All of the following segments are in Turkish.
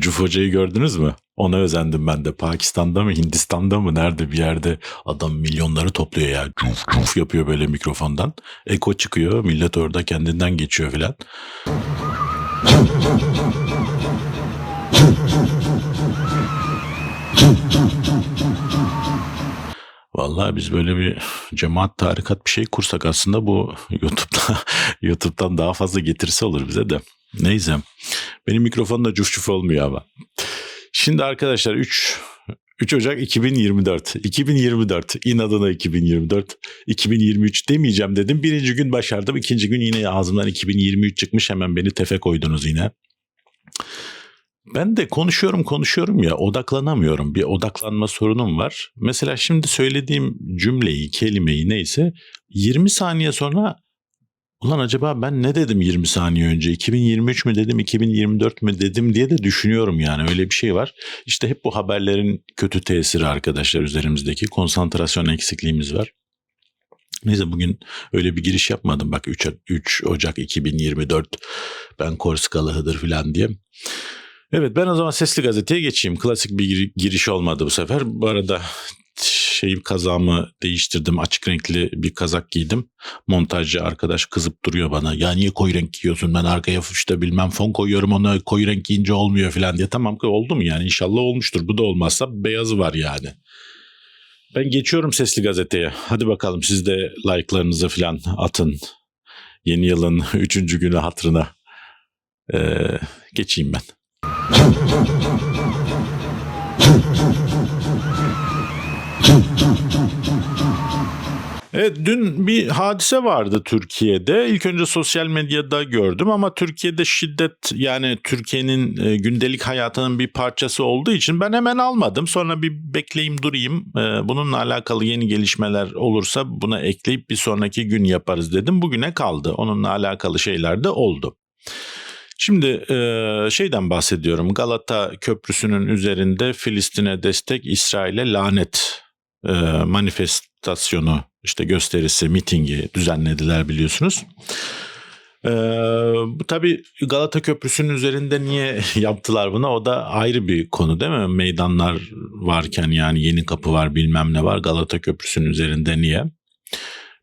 Cuf Hoca'yı gördünüz mü? Ona özendim ben de. Pakistan'da mı Hindistan'da mı nerede bir yerde adam milyonları topluyor ya. Cuf cuf yapıyor böyle mikrofondan. Eko çıkıyor millet orada kendinden geçiyor filan. Vallahi biz böyle bir cemaat tarikat bir şey kursak aslında bu YouTube'da YouTube'dan daha fazla getirisi olur bize de. Neyse. Benim mikrofonum da cuf cuf olmuyor ama. Şimdi arkadaşlar 3 3 Ocak 2024. 2024. İnadına 2024. 2023 demeyeceğim dedim. Birinci gün başardım. ikinci gün yine ağzımdan 2023 çıkmış. Hemen beni tefe koydunuz yine. Ben de konuşuyorum konuşuyorum ya odaklanamıyorum. Bir odaklanma sorunum var. Mesela şimdi söylediğim cümleyi, kelimeyi neyse 20 saniye sonra ulan acaba ben ne dedim 20 saniye önce? 2023 mü dedim, 2024 mü dedim diye de düşünüyorum yani öyle bir şey var. İşte hep bu haberlerin kötü tesiri arkadaşlar üzerimizdeki konsantrasyon eksikliğimiz var. Neyse bugün öyle bir giriş yapmadım. Bak 3, 3 Ocak 2024 ben Korskalı Hıdır falan diye. Evet ben o zaman Sesli Gazete'ye geçeyim. Klasik bir gir- giriş olmadı bu sefer. Bu arada şeyim kazağımı değiştirdim. Açık renkli bir kazak giydim. Montajcı arkadaş kızıp duruyor bana. Ya niye koyu renk giyiyorsun? Ben arkaya işte bilmem fon koyuyorum ona koyu renk giyince olmuyor falan diye. Tamam ki oldu mu yani? İnşallah olmuştur. Bu da olmazsa beyazı var yani. Ben geçiyorum Sesli Gazete'ye. Hadi bakalım siz de like'larınızı falan atın. Yeni yılın üçüncü günü hatırına. Ee, geçeyim ben. Evet dün bir hadise vardı Türkiye'de. İlk önce sosyal medyada gördüm ama Türkiye'de şiddet yani Türkiye'nin e, gündelik hayatının bir parçası olduğu için ben hemen almadım. Sonra bir bekleyeyim durayım. E, bununla alakalı yeni gelişmeler olursa buna ekleyip bir sonraki gün yaparız dedim. Bugüne kaldı. Onunla alakalı şeyler de oldu. Şimdi e, şeyden bahsediyorum. Galata Köprüsü'nün üzerinde Filistin'e destek, İsrail'e lanet e, manifestasyonu, işte gösterisi, mitingi düzenlediler biliyorsunuz. E, bu tabii Galata Köprüsü'nün üzerinde niye yaptılar bunu? O da ayrı bir konu değil mi? Meydanlar varken yani yeni kapı var bilmem ne var. Galata Köprüsü'nün üzerinde niye?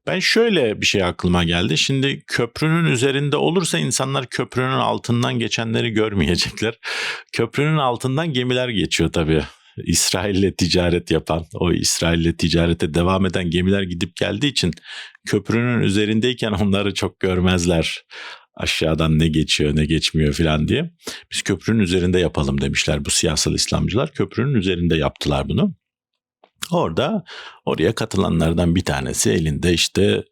Ben şöyle bir şey aklıma geldi. Şimdi köprünün üzerinde olursa insanlar köprünün altından geçenleri görmeyecekler. Köprünün altından gemiler geçiyor tabii. İsrail'le ticaret yapan, o İsrail'le ticarete devam eden gemiler gidip geldiği için köprünün üzerindeyken onları çok görmezler. Aşağıdan ne geçiyor ne geçmiyor filan diye. Biz köprünün üzerinde yapalım demişler bu siyasal İslamcılar. Köprünün üzerinde yaptılar bunu. Orada oraya katılanlardan bir tanesi elinde işte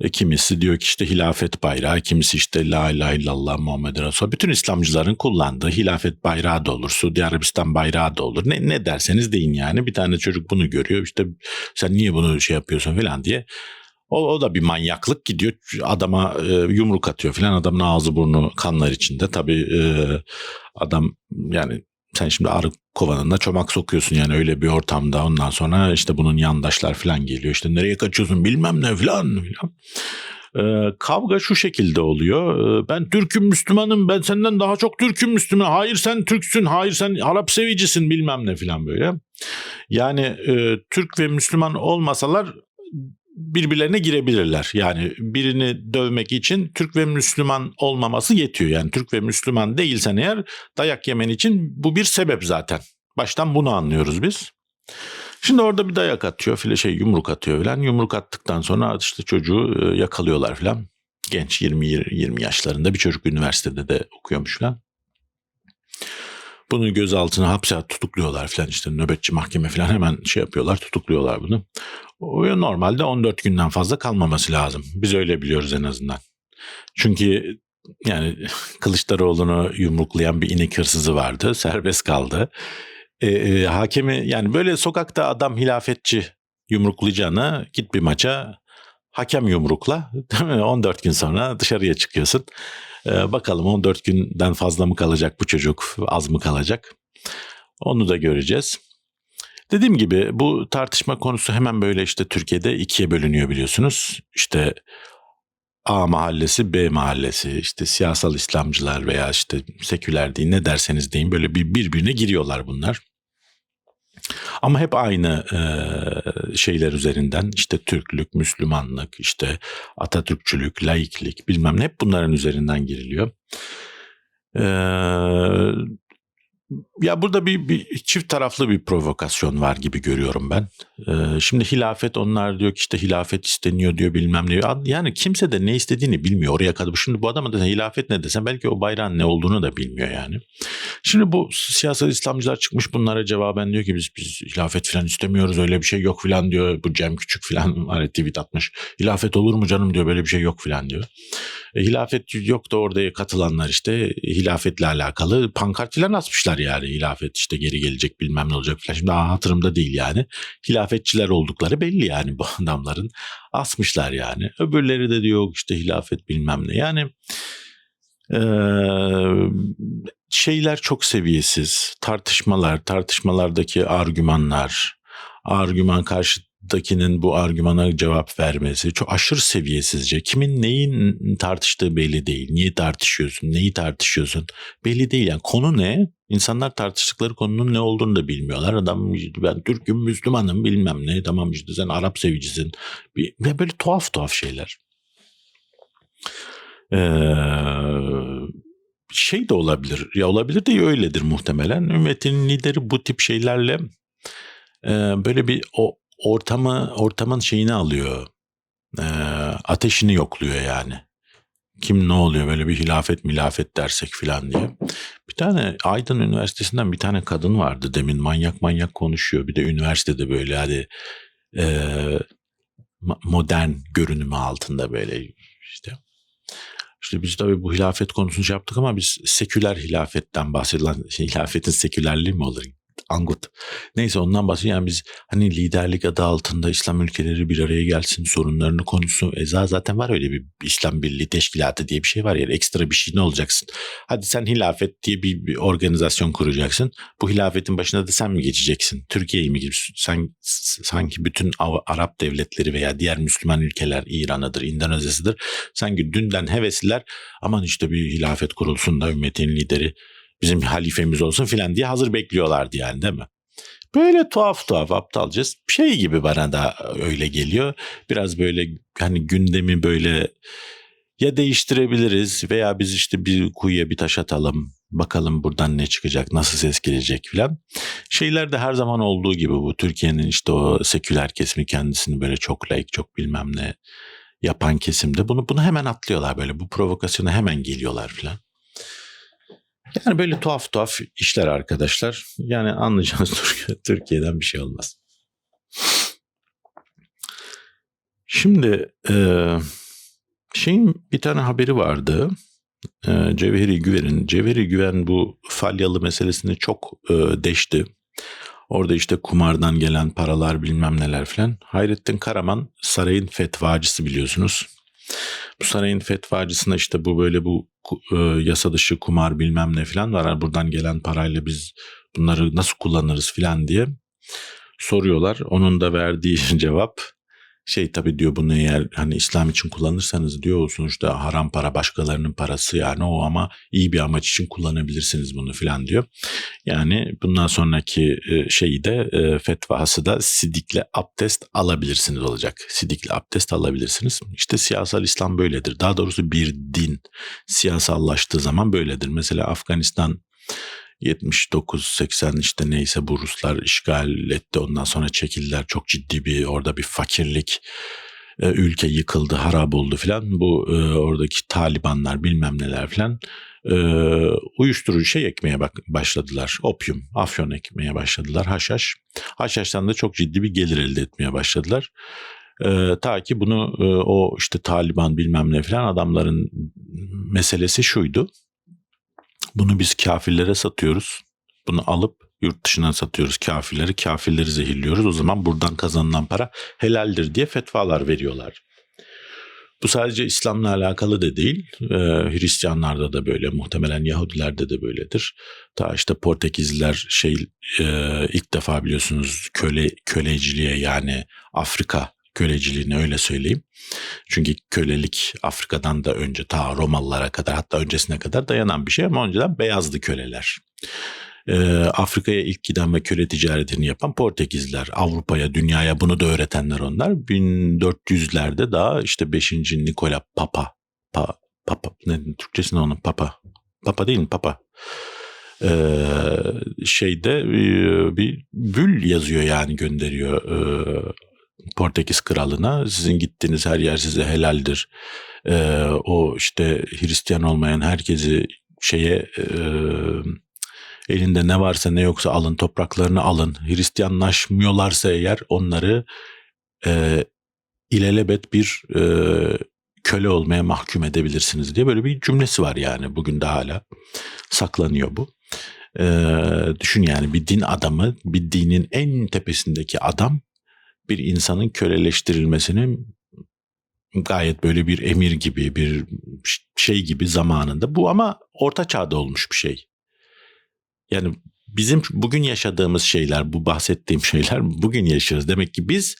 e, kimisi diyor ki işte hilafet bayrağı, kimisi işte la ilahe illallah Muhammed Resul. Bütün İslamcıların kullandığı hilafet bayrağı da olur, Suudi Arabistan bayrağı da olur. Ne, ne derseniz deyin yani. Bir tane çocuk bunu görüyor işte sen niye bunu şey yapıyorsun falan diye. O, o da bir manyaklık gidiyor adama e, yumruk atıyor falan adamın ağzı burnu kanlar içinde. Tabii e, adam yani sen şimdi arı kovanına çomak sokuyorsun yani öyle bir ortamda ondan sonra işte bunun yandaşlar falan geliyor işte nereye kaçıyorsun bilmem ne falan filan. Ee, kavga şu şekilde oluyor. Ee, ben Türk'üm Müslümanım ben senden daha çok Türk'üm Müslüman. Hayır sen Türksün hayır sen Arap sevicisin bilmem ne filan böyle. Yani e, Türk ve Müslüman olmasalar birbirlerine girebilirler. Yani birini dövmek için Türk ve Müslüman olmaması yetiyor. Yani Türk ve Müslüman değilsen eğer dayak yemen için bu bir sebep zaten. Baştan bunu anlıyoruz biz. Şimdi orada bir dayak atıyor filan şey yumruk atıyor filan. Yumruk attıktan sonra işte çocuğu e, yakalıyorlar filan. Genç 20 20 yaşlarında bir çocuk üniversitede de okuyormuş filan. Bunu gözaltına hapse tutukluyorlar falan işte nöbetçi mahkeme falan hemen şey yapıyorlar tutukluyorlar bunu. Normalde 14 günden fazla kalmaması lazım. Biz öyle biliyoruz en azından. Çünkü yani Kılıçdaroğlu'nu yumruklayan bir inek hırsızı vardı. Serbest kaldı. E, e, hakemi yani böyle sokakta adam hilafetçi yumruklayacağına git bir maça hakem yumrukla değil mi? 14 gün sonra dışarıya çıkıyorsun. Ee, bakalım 14 günden fazla mı kalacak bu çocuk, az mı kalacak? Onu da göreceğiz. Dediğim gibi bu tartışma konusu hemen böyle işte Türkiye'de ikiye bölünüyor biliyorsunuz. İşte A mahallesi, B mahallesi, işte siyasal İslamcılar veya işte seküler deyin ne derseniz deyin böyle bir birbirine giriyorlar bunlar. Ama hep aynı e, şeyler üzerinden işte Türklük, Müslümanlık, işte Atatürkçülük, laiklik bilmem ne hep bunların üzerinden giriliyor. E, ya burada bir, bir çift taraflı bir provokasyon var gibi görüyorum ben. Ee, şimdi hilafet onlar diyor ki işte hilafet isteniyor diyor bilmem ne. Yani kimse de ne istediğini bilmiyor oraya kadar. Şimdi bu adama da hilafet ne desen belki o bayrağın ne olduğunu da bilmiyor yani. Şimdi bu siyasal İslamcılar çıkmış bunlara cevaben diyor ki biz biz hilafet falan istemiyoruz öyle bir şey yok falan diyor. Bu Cem Küçük falan var tweet atmış. Hilafet olur mu canım diyor böyle bir şey yok falan diyor. E, hilafet yok da orada katılanlar işte hilafetle alakalı pankart falan asmışlar yani. Hilafet işte geri gelecek bilmem ne olacak falan. Şimdi hatırımda değil yani. Hilafetçiler oldukları belli yani bu adamların. Asmışlar yani. Öbürleri de diyor işte hilafet bilmem ne. Yani ee, şeyler çok seviyesiz. Tartışmalar, tartışmalardaki argümanlar, argüman karşı dakinin bu argümana cevap vermesi çok aşırı seviyesizce. Kimin neyin tartıştığı belli değil. Niye tartışıyorsun? Neyi tartışıyorsun? Belli değil. Yani konu ne? İnsanlar tartıştıkları konunun ne olduğunu da bilmiyorlar. Adam ben Türk'üm, Müslümanım bilmem ne. Tamam işte sen Arap sevicisin. Bir, böyle tuhaf tuhaf şeyler. Ee, şey de olabilir. Ya olabilir de öyledir muhtemelen. Ümmetin lideri bu tip şeylerle e, böyle bir o ortamı ortamın şeyini alıyor. E, ateşini yokluyor yani. Kim ne oluyor böyle bir hilafet milafet dersek filan diye. Bir tane Aydın Üniversitesi'nden bir tane kadın vardı demin manyak manyak konuşuyor. Bir de üniversitede böyle hadi e, modern görünümü altında böyle işte. İşte biz tabii bu hilafet konusunu şey yaptık ama biz seküler hilafetten bahsedilen şey, hilafetin sekülerliği mi olur Angut. Neyse ondan bahsediyor. Yani biz hani liderlik adı altında İslam ülkeleri bir araya gelsin, sorunlarını konuşsun. Eza zaten var öyle bir İslam Birliği Teşkilatı diye bir şey var yani ekstra bir şey ne olacaksın? Hadi sen hilafet diye bir, bir organizasyon kuracaksın. Bu hilafetin başına da sen mi geçeceksin? Türkiye'yi mi sen sanki bütün Arap devletleri veya diğer Müslüman ülkeler İran'ıdır, İndonezya'sıdır. Sanki dünden hevesliler aman işte bir hilafet kurulsun da ümmetin lideri bizim halifemiz olsun filan diye hazır bekliyorlardı yani değil mi? Böyle tuhaf tuhaf aptalca şey gibi bana da öyle geliyor. Biraz böyle hani gündemi böyle ya değiştirebiliriz veya biz işte bir kuyuya bir taş atalım bakalım buradan ne çıkacak nasıl ses gelecek filan. Şeyler de her zaman olduğu gibi bu Türkiye'nin işte o seküler kesimi kendisini böyle çok layık çok bilmem ne yapan kesimde bunu bunu hemen atlıyorlar böyle bu provokasyona hemen geliyorlar filan. Yani böyle tuhaf tuhaf işler arkadaşlar. Yani anlayacağınız Türkiye'den bir şey olmaz. Şimdi e, şeyin bir tane haberi vardı. E, Cevheri Güven'in. Cevheri Güven bu falyalı meselesini çok e, deşti. Orada işte kumardan gelen paralar bilmem neler filan. Hayrettin Karaman sarayın fetvacısı biliyorsunuz. Bu sarayın fetvacısına işte bu böyle bu e, yasa dışı kumar bilmem ne falan var. Buradan gelen parayla biz bunları nasıl kullanırız falan diye soruyorlar. Onun da verdiği cevap şey tabii diyor bunu eğer hani İslam için kullanırsanız diyor sonuçta haram para başkalarının parası yani o ama iyi bir amaç için kullanabilirsiniz bunu filan diyor. Yani bundan sonraki e, şeyi de e, fetvası da sidikle abdest alabilirsiniz olacak. Sidikle abdest alabilirsiniz. İşte siyasal İslam böyledir. Daha doğrusu bir din siyasallaştığı zaman böyledir. Mesela Afganistan 79-80 işte neyse bu Ruslar işgal etti. Ondan sonra çekildiler. Çok ciddi bir orada bir fakirlik e, ülke yıkıldı harap oldu filan. Bu e, oradaki Talibanlar bilmem neler filan e, uyuşturucu şey ekmeye bak başladılar. Opyum afyon ekmeye başladılar. Haşhaş haşhaştan da çok ciddi bir gelir elde etmeye başladılar. E, ta ki bunu e, o işte Taliban bilmem ne filan adamların meselesi şuydu bunu biz kafirlere satıyoruz. Bunu alıp yurt dışına satıyoruz kafirleri. Kafirleri zehirliyoruz. O zaman buradan kazanılan para helaldir diye fetvalar veriyorlar. Bu sadece İslam'la alakalı da değil. Ee, Hristiyanlarda da böyle, muhtemelen Yahudilerde de böyledir. Ta işte Portekizliler şey e, ilk defa biliyorsunuz köle köleciliğe yani Afrika Köleciliğini öyle söyleyeyim. Çünkü kölelik Afrika'dan da önce ta Romalılara kadar hatta öncesine kadar dayanan bir şey ama önceden beyazdı köleler. Ee, Afrika'ya ilk giden ve köle ticaretini yapan Portekizler, Avrupa'ya, dünyaya bunu da öğretenler onlar. 1400'lerde daha işte 5. Nikola Papa, pa, Papa, ne Türkçesi ne onun Papa, Papa değil mi Papa? Ee, şeyde e, bir bül yazıyor yani gönderiyor e, Portekiz kralına. Sizin gittiğiniz her yer size helaldir. Ee, o işte Hristiyan olmayan herkesi şeye e, elinde ne varsa ne yoksa alın topraklarını alın. Hristiyanlaşmıyorlarsa eğer onları e, ilelebet bir e, köle olmaya mahkum edebilirsiniz diye böyle bir cümlesi var yani bugün de hala saklanıyor bu. Ee, düşün yani bir din adamı, bir dinin en tepesindeki adam bir insanın köleleştirilmesini gayet böyle bir emir gibi, bir şey gibi zamanında. Bu ama orta çağda olmuş bir şey. Yani bizim bugün yaşadığımız şeyler, bu bahsettiğim şeyler bugün yaşıyoruz. Demek ki biz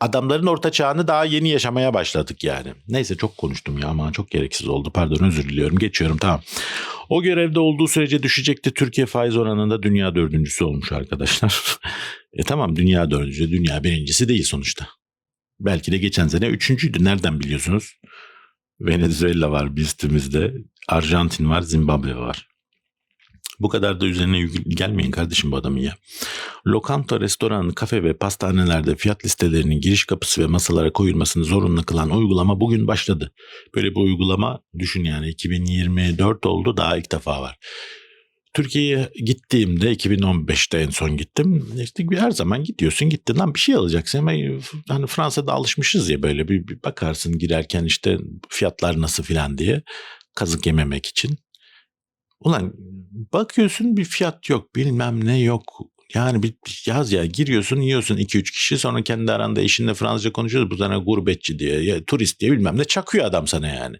adamların orta çağını daha yeni yaşamaya başladık yani. Neyse çok konuştum ya ama çok gereksiz oldu. Pardon özür diliyorum. Geçiyorum tamam. O görevde olduğu sürece düşecekti. Türkiye faiz oranında dünya dördüncüsü olmuş arkadaşlar. e tamam dünya dördüncüsü, dünya birincisi değil sonuçta. Belki de geçen sene üçüncüydü. Nereden biliyorsunuz? Venezuela var biztimizde. Arjantin var, Zimbabwe var. Bu kadar da üzerine gelmeyin kardeşim bu adamın ya. Lokanta, restoran, kafe ve pastanelerde fiyat listelerinin giriş kapısı ve masalara koyulmasını zorunlu kılan uygulama bugün başladı. Böyle bir uygulama düşün yani 2024 oldu daha ilk defa var. Türkiye'ye gittiğimde 2015'te en son gittim. İşte her zaman gidiyorsun gittin lan bir şey alacaksın ama hani Fransa'da alışmışız ya böyle bir, bir bakarsın girerken işte fiyatlar nasıl filan diye kazık yememek için. Ulan bakıyorsun bir fiyat yok bilmem ne yok. Yani bir yaz ya giriyorsun yiyorsun 2-3 kişi sonra kendi aranda eşinle Fransızca konuşuyoruz bu sana gurbetçi diye ya, turist diye bilmem ne çakıyor adam sana yani.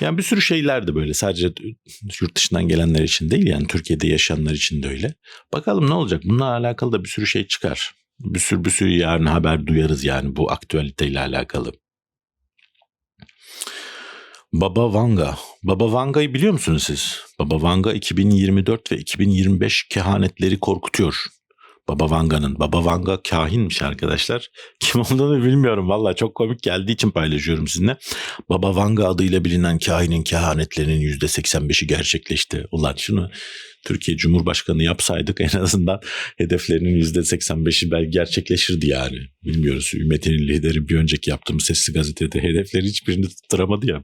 Yani bir sürü şeyler de böyle sadece yurt dışından gelenler için değil yani Türkiye'de yaşayanlar için de öyle. Bakalım ne olacak bununla alakalı da bir sürü şey çıkar. Bir sürü bir sürü yarın haber duyarız yani bu aktüeliteyle alakalı. Baba Vanga. Baba Vanga'yı biliyor musunuz siz? Baba Vanga 2024 ve 2025 kehanetleri korkutuyor. Baba Vanga'nın. Baba Vanga kahinmiş arkadaşlar. Kim olduğunu bilmiyorum valla çok komik geldiği için paylaşıyorum sizinle. Baba Vanga adıyla bilinen kahinin kehanetlerinin %85'i gerçekleşti. Ulan şunu Türkiye Cumhurbaşkanı yapsaydık en azından hedeflerinin %85'i belki gerçekleşirdi yani. Bilmiyoruz. Ümmetinin lideri bir önceki yaptığımız sesli gazetede hedefleri hiçbirini tutturamadı ya.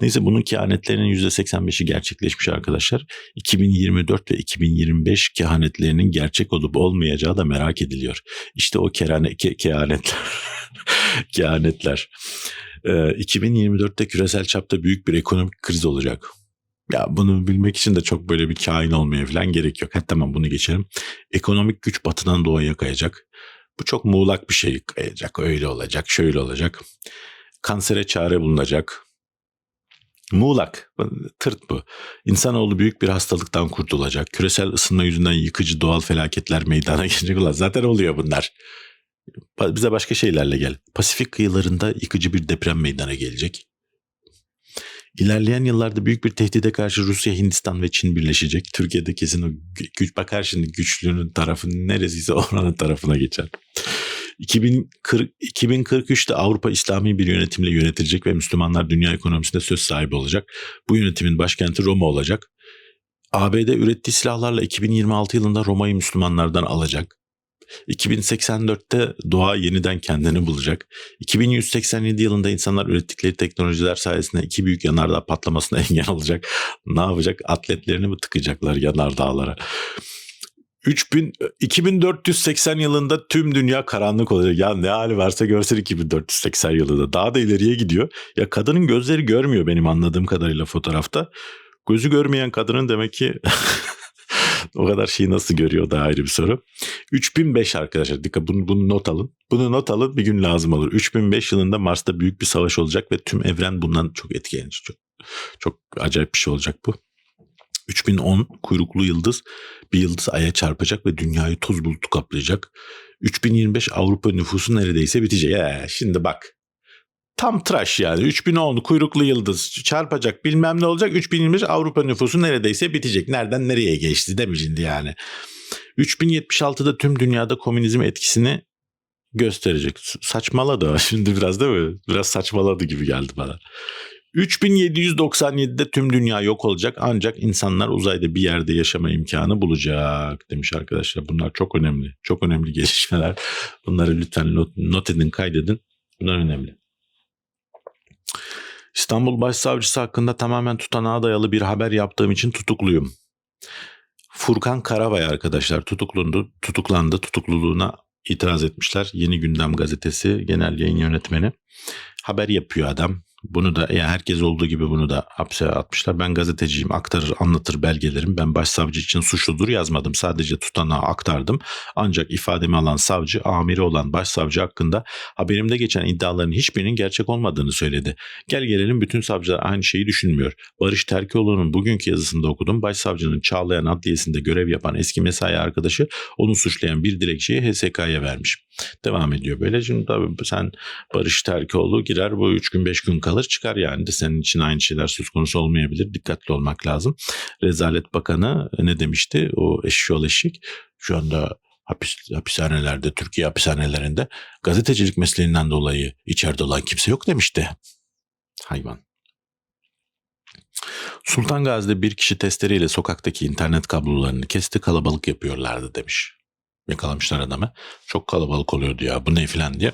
Neyse bunun kehanetlerinin %85'i gerçekleşmiş arkadaşlar. 2024 ve 2025 kehanetlerinin gerçek olup olmayacağı da merak ediliyor. İşte o kerane, ke, kehanetler. kehanetler. Ee, 2024'te küresel çapta büyük bir ekonomik kriz olacak. Ya bunu bilmek için de çok böyle bir kain olmaya falan gerek yok. Hadi tamam bunu geçelim. Ekonomik güç batıdan doğuya kayacak. Bu çok muğlak bir şey kayacak. Öyle olacak, şöyle olacak. Kansere çare bulunacak. Muğlak, tırt bu. İnsanoğlu büyük bir hastalıktan kurtulacak. Küresel ısınma yüzünden yıkıcı doğal felaketler meydana gelecek. Ulan zaten oluyor bunlar. Bize başka şeylerle gel. Pasifik kıyılarında yıkıcı bir deprem meydana gelecek. İlerleyen yıllarda büyük bir tehdide karşı Rusya, Hindistan ve Çin birleşecek. Türkiye'de kesin o güç bakar şimdi güçlünün tarafı neresiyse oranın tarafına geçer. 2040, 2043'te Avrupa İslami bir yönetimle yönetilecek ve Müslümanlar dünya ekonomisinde söz sahibi olacak. Bu yönetimin başkenti Roma olacak. ABD ürettiği silahlarla 2026 yılında Roma'yı Müslümanlardan alacak. 2084'te doğa yeniden kendini bulacak. 2187 yılında insanlar ürettikleri teknolojiler sayesinde iki büyük yanardağ patlamasına engel olacak. Ne yapacak? Atletlerini mi tıkacaklar yanardağlara? 3000 2480 yılında tüm dünya karanlık olacak. Ya ne hali varsa görsün 2480 yılında. Daha da ileriye gidiyor. Ya kadının gözleri görmüyor benim anladığım kadarıyla fotoğrafta. Gözü görmeyen kadının demek ki o kadar şeyi nasıl görüyor da ayrı bir soru. 3005 arkadaşlar dikkat bunu, bunu not alın. Bunu not alın bir gün lazım olur. 3005 yılında Mars'ta büyük bir savaş olacak ve tüm evren bundan çok etkilenecek. Çok, çok acayip bir şey olacak bu. 3010 kuyruklu yıldız bir yıldız aya çarpacak ve dünyayı toz bulutu kaplayacak. 3025 Avrupa nüfusu neredeyse bitecek. Ya, şimdi bak tam tıraş yani 3010 kuyruklu yıldız çarpacak bilmem ne olacak 3025 Avrupa nüfusu neredeyse bitecek. Nereden nereye geçti şimdi yani? 3076'da tüm dünyada komünizm etkisini gösterecek. Saçmaladı şimdi biraz değil mi? Biraz saçmaladı gibi geldi bana. 3797'de tüm dünya yok olacak ancak insanlar uzayda bir yerde yaşama imkanı bulacak demiş arkadaşlar. Bunlar çok önemli. Çok önemli gelişmeler. Bunları lütfen not, not edin, kaydedin. Bunlar önemli. İstanbul Başsavcısı hakkında tamamen tutanağa dayalı bir haber yaptığım için tutukluyum. Furkan Karabay arkadaşlar tutuklandı, tutuklandı. Tutukluluğuna itiraz etmişler. Yeni Gündem Gazetesi genel yayın yönetmeni. Haber yapıyor adam. Bunu da yani herkes olduğu gibi bunu da hapse atmışlar. Ben gazeteciyim aktarır anlatır belgelerim. Ben başsavcı için suçludur yazmadım. Sadece tutanağı aktardım. Ancak ifademi alan savcı amiri olan başsavcı hakkında haberimde geçen iddiaların hiçbirinin gerçek olmadığını söyledi. Gel gelelim bütün savcılar aynı şeyi düşünmüyor. Barış Terkioğlu'nun bugünkü yazısında okudum. Başsavcının Çağlayan Adliyesi'nde görev yapan eski mesai arkadaşı onu suçlayan bir dilekçeyi HSK'ya vermiş. Devam ediyor böyle. Şimdi tabii sen Barış Terkioğlu girer bu 3 gün 5 gün kalır çıkar yani de senin için aynı şeyler söz konusu olmayabilir. Dikkatli olmak lazım. Rezalet Bakanı ne demişti? O eşşoğlu eşik. Şu anda hapis, hapishanelerde, Türkiye hapishanelerinde gazetecilik mesleğinden dolayı içeride olan kimse yok demişti. Hayvan. Sultan Gazi'de bir kişi testereyle sokaktaki internet kablolarını kesti kalabalık yapıyorlardı demiş. Yakalamışlar adamı. Çok kalabalık oluyordu ya bu ne filan diye.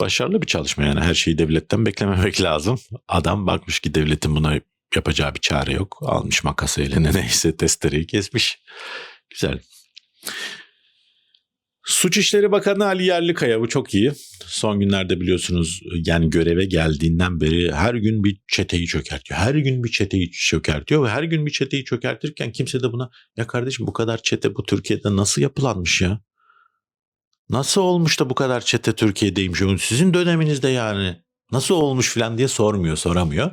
Başarılı bir çalışma yani her şeyi devletten beklememek lazım. Adam bakmış ki devletin buna yapacağı bir çare yok. Almış makası eline neyse testereyi kesmiş. Güzel. Suç İşleri Bakanı Ali Yerlikaya bu çok iyi. Son günlerde biliyorsunuz yani göreve geldiğinden beri her gün bir çeteyi çökertiyor. Her gün bir çeteyi çökertiyor ve her gün bir çeteyi çökertirken kimse de buna ya kardeşim bu kadar çete bu Türkiye'de nasıl yapılanmış ya? Nasıl olmuş da bu kadar çete Türkiye'deymiş? Sizin döneminizde yani nasıl olmuş falan diye sormuyor, soramıyor.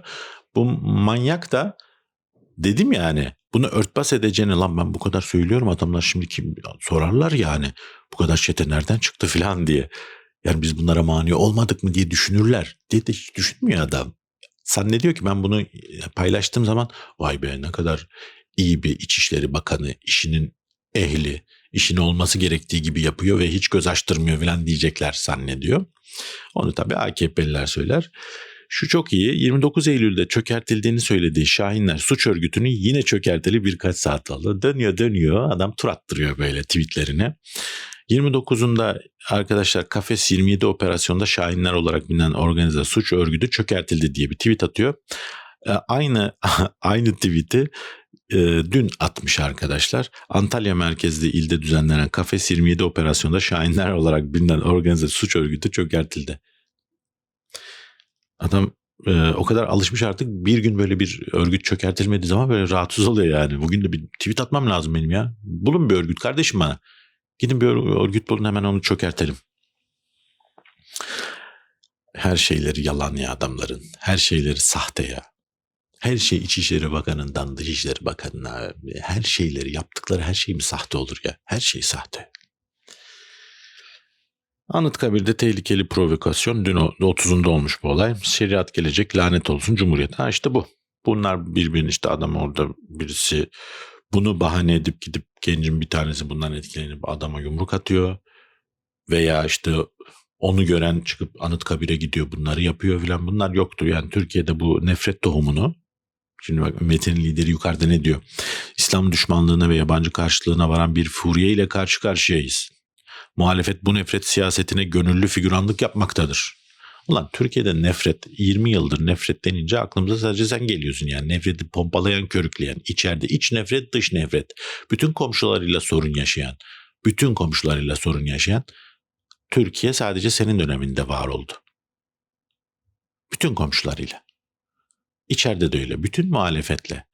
Bu manyak da dedim yani bunu örtbas edeceğini lan ben bu kadar söylüyorum adamlar şimdi kim sorarlar yani bu kadar çete nereden çıktı falan diye. Yani biz bunlara mani olmadık mı diye düşünürler diye de hiç düşünmüyor adam. Zannediyor ki ben bunu paylaştığım zaman vay be ne kadar iyi bir İçişleri Bakanı, işinin ehli, işini olması gerektiği gibi yapıyor ve hiç göz açtırmıyor falan diyecekler zannediyor. Onu tabii AKP'liler söyler. Şu çok iyi 29 Eylül'de çökertildiğini söylediği Şahinler suç örgütünü yine çökerteli birkaç saat oldu. Dönüyor dönüyor adam tur attırıyor böyle tweetlerine. 29'unda arkadaşlar Kafes 27 operasyonda Şahinler olarak bilinen organize suç örgütü çökertildi diye bir tweet atıyor. Aynı aynı tweet'i e, dün atmış arkadaşlar. Antalya merkezli ilde düzenlenen Kafes 27 operasyonda Şahinler olarak bilinen organize suç örgütü çökertildi. Adam e, o kadar alışmış artık bir gün böyle bir örgüt çökertilmediği zaman böyle rahatsız oluyor yani. Bugün de bir tweet atmam lazım benim ya. Bulun bir örgüt kardeşim bana. Gidin bir örgüt bulun hemen onu çökertelim. Her şeyleri yalan ya adamların. Her şeyleri sahte ya. Her şey İçişleri Bakanı'ndan Dışişleri Bakanı'na her şeyleri yaptıkları her şey mi sahte olur ya? Her şey sahte. Anıtkabir'de tehlikeli provokasyon. Dün 30'unda olmuş bu olay. Şeriat gelecek lanet olsun Cumhuriyet. Ha işte bu. Bunlar birbirini işte adam orada birisi bunu bahane edip gidip gencin bir tanesi bundan etkilenip adama yumruk atıyor. Veya işte onu gören çıkıp Anıtkabir'e gidiyor bunları yapıyor filan bunlar yoktu. Yani Türkiye'de bu nefret tohumunu Şimdi bak Metin lideri yukarıda ne diyor? İslam düşmanlığına ve yabancı karşılığına varan bir furiye ile karşı karşıyayız. Muhalefet bu nefret siyasetine gönüllü figüranlık yapmaktadır. Ulan Türkiye'de nefret 20 yıldır nefret denince aklımıza sadece sen geliyorsun yani nefreti pompalayan körükleyen içeride iç nefret dış nefret bütün komşularıyla sorun yaşayan bütün komşularıyla sorun yaşayan Türkiye sadece senin döneminde var oldu. Bütün komşularıyla. İçeride de öyle. Bütün muhalefetle.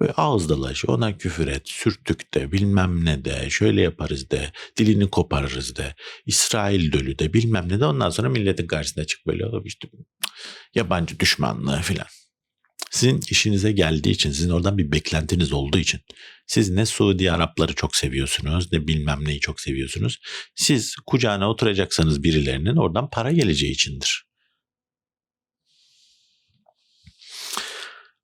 Böyle ağız dalaşı ona küfür et, sürtük de, bilmem ne de, şöyle yaparız de, dilini koparırız de, İsrail dölü de, bilmem ne de ondan sonra milletin karşısına çık böyle işte yabancı düşmanlığı filan. Sizin işinize geldiği için, sizin oradan bir beklentiniz olduğu için. Siz ne Suudi Arapları çok seviyorsunuz, ne bilmem neyi çok seviyorsunuz. Siz kucağına oturacaksanız birilerinin oradan para geleceği içindir.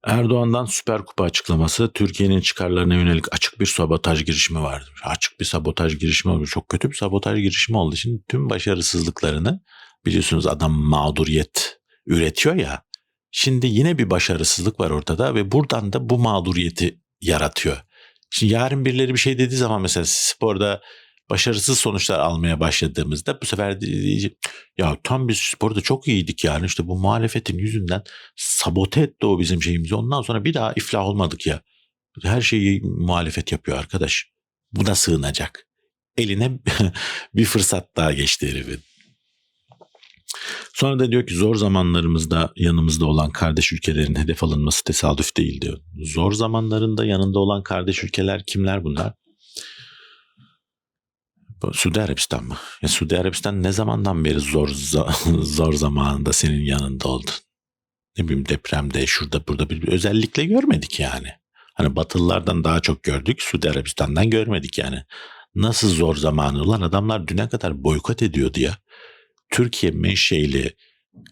Erdoğan'dan Süper Kupa açıklaması Türkiye'nin çıkarlarına yönelik açık bir sabotaj girişimi vardı. Açık bir sabotaj girişimi oldu. Çok kötü bir sabotaj girişimi oldu. Şimdi tüm başarısızlıklarını biliyorsunuz adam mağduriyet üretiyor ya. Şimdi yine bir başarısızlık var ortada ve buradan da bu mağduriyeti yaratıyor. Şimdi yarın birileri bir şey dediği zaman mesela sporda başarısız sonuçlar almaya başladığımızda bu sefer diyecek ya tam biz sporda çok iyiydik yani işte bu muhalefetin yüzünden sabote etti o bizim şeyimizi ondan sonra bir daha iflah olmadık ya. Her şeyi muhalefet yapıyor arkadaş. Buna sığınacak. Eline bir fırsat daha geçti herifin. Sonra da diyor ki zor zamanlarımızda yanımızda olan kardeş ülkelerin hedef alınması tesadüf değil diyor. Zor zamanlarında yanında olan kardeş ülkeler kimler bunlar? Suudi Arabistan mı? Ya Suudi Arabistan ne zamandan beri zor zor zamanında senin yanında oldu? Ne bileyim depremde şurada burada bir özellikle görmedik yani. Hani Batılılardan daha çok gördük, Suudi Arabistan'dan görmedik yani. Nasıl zor zamanı olan adamlar düne kadar boykot ediyordu ya. Türkiye menşeili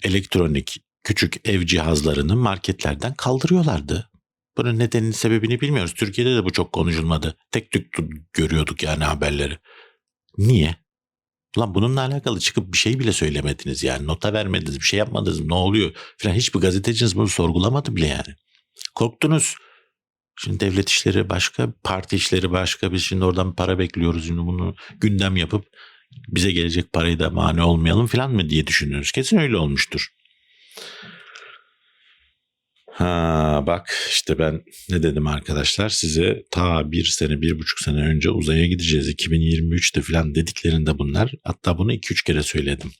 elektronik küçük ev cihazlarını marketlerden kaldırıyorlardı. Bunun nedenini sebebini bilmiyoruz. Türkiye'de de bu çok konuşulmadı. Tek tük görüyorduk yani haberleri. Niye? Lan bununla alakalı çıkıp bir şey bile söylemediniz yani. Nota vermediniz, bir şey yapmadınız. Ne oluyor? Falan hiçbir gazeteciniz bunu sorgulamadı bile yani. Korktunuz. Şimdi devlet işleri başka, parti işleri başka. Biz şimdi oradan para bekliyoruz. Şimdi bunu gündem yapıp bize gelecek parayı da mani olmayalım falan mı diye düşünüyoruz. Kesin öyle olmuştur. Ha bak işte ben ne dedim arkadaşlar size ta bir sene bir buçuk sene önce uzaya gideceğiz 2023'te falan dediklerinde bunlar hatta bunu iki üç kere söyledim.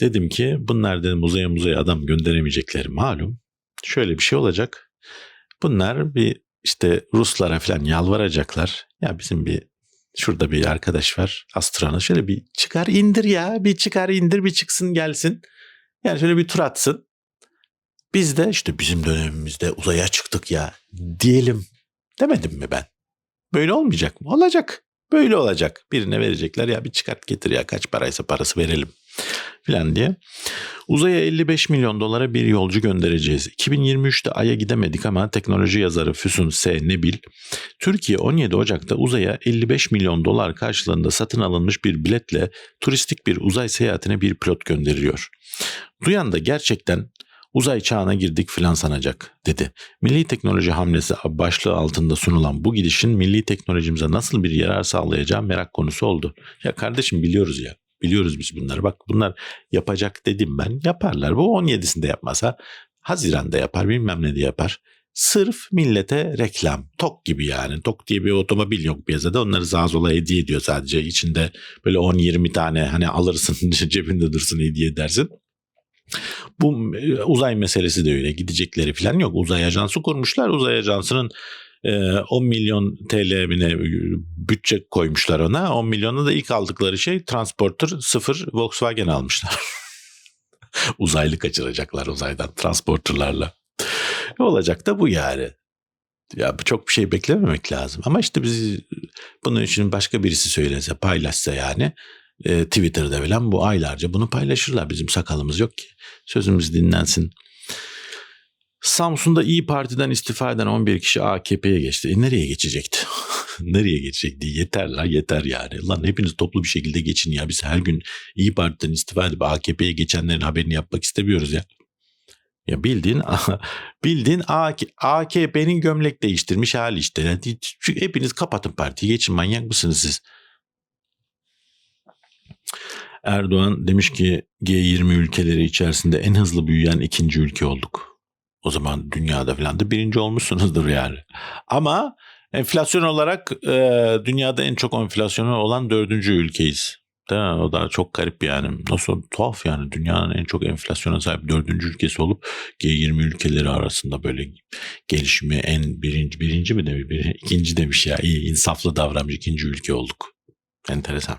Dedim ki bunlar dedim uzaya uzaya adam gönderemeyecekleri malum. Şöyle bir şey olacak. Bunlar bir işte Ruslara falan yalvaracaklar. Ya bizim bir şurada bir arkadaş var astronot şöyle bir çıkar indir ya bir çıkar indir bir çıksın gelsin. Yani şöyle bir tur atsın. Biz de işte bizim dönemimizde uzaya çıktık ya diyelim demedim mi ben? Böyle olmayacak mı? Olacak. Böyle olacak. Birine verecekler ya bir çıkart getir ya kaç paraysa parası verelim filan diye. Uzaya 55 milyon dolara bir yolcu göndereceğiz. 2023'te Ay'a gidemedik ama teknoloji yazarı Füsun S. Nebil, Türkiye 17 Ocak'ta uzaya 55 milyon dolar karşılığında satın alınmış bir biletle turistik bir uzay seyahatine bir pilot gönderiyor. Duyan da gerçekten uzay çağına girdik filan sanacak dedi. Milli teknoloji hamlesi başlığı altında sunulan bu gidişin milli teknolojimize nasıl bir yarar sağlayacağı merak konusu oldu. Ya kardeşim biliyoruz ya. Biliyoruz biz bunları. Bak bunlar yapacak dedim ben. Yaparlar. Bu 17'sinde yapmasa Haziran'da yapar bilmem ne de yapar. Sırf millete reklam. Tok gibi yani. Tok diye bir otomobil yok piyasada. Onları sağa sola hediye ediyor sadece. İçinde böyle 10-20 tane hani alırsın cebinde dursun hediye edersin. Bu e, uzay meselesi de öyle. Gidecekleri falan yok. Uzay ajansı kurmuşlar. Uzay ajansının 10 milyon TL bine bütçe koymuşlar ona. 10 milyonu da ilk aldıkları şey Transporter 0 Volkswagen almışlar. Uzaylı kaçıracaklar uzaydan transporterlarla. Olacak da bu yani. Ya çok bir şey beklememek lazım. Ama işte biz bunun için başka birisi söylese, paylaşsa yani e, Twitter'da falan bu aylarca bunu paylaşırlar. Bizim sakalımız yok ki. Sözümüz dinlensin. Samsun'da İyi Parti'den istifa eden 11 kişi AKP'ye geçti. E nereye geçecekti? nereye geçecekti? Yeter la yeter yani. Lan hepiniz toplu bir şekilde geçin ya. Biz her gün İyi Parti'den istifa edip AKP'ye geçenlerin haberini yapmak istemiyoruz ya. Ya bildiğin bildiğin AKP'nin gömlek değiştirmiş hali işte. Yani hepiniz kapatın partiyi geçin manyak mısınız siz? Erdoğan demiş ki G20 ülkeleri içerisinde en hızlı büyüyen ikinci ülke olduk. O zaman dünyada falan da birinci olmuşsunuzdur yani. Ama enflasyon olarak e, dünyada en çok enflasyonu olan dördüncü ülkeyiz. Değil mi? O da çok garip yani. Nasıl tuhaf yani dünyanın en çok enflasyona sahip dördüncü ülkesi olup G20 ülkeleri arasında böyle gelişimi en birinci birinci mi demiş, bir, ikinci demiş ya iyi insaflı davranmış ikinci ülke olduk. Enteresan.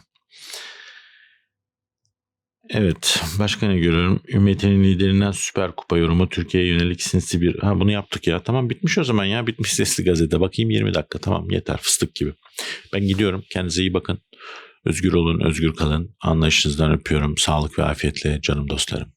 Evet. Başka ne görüyorum? Ümmetinin liderinden Süper Kupa yorumu Türkiye'ye yönelik sinsi bir... Ha bunu yaptık ya. Tamam bitmiş o zaman ya. Bitmiş sesli gazete. Bakayım 20 dakika. Tamam yeter. Fıstık gibi. Ben gidiyorum. Kendinize iyi bakın. Özgür olun, özgür kalın. Anlayışınızdan öpüyorum. Sağlık ve afiyetle canım dostlarım.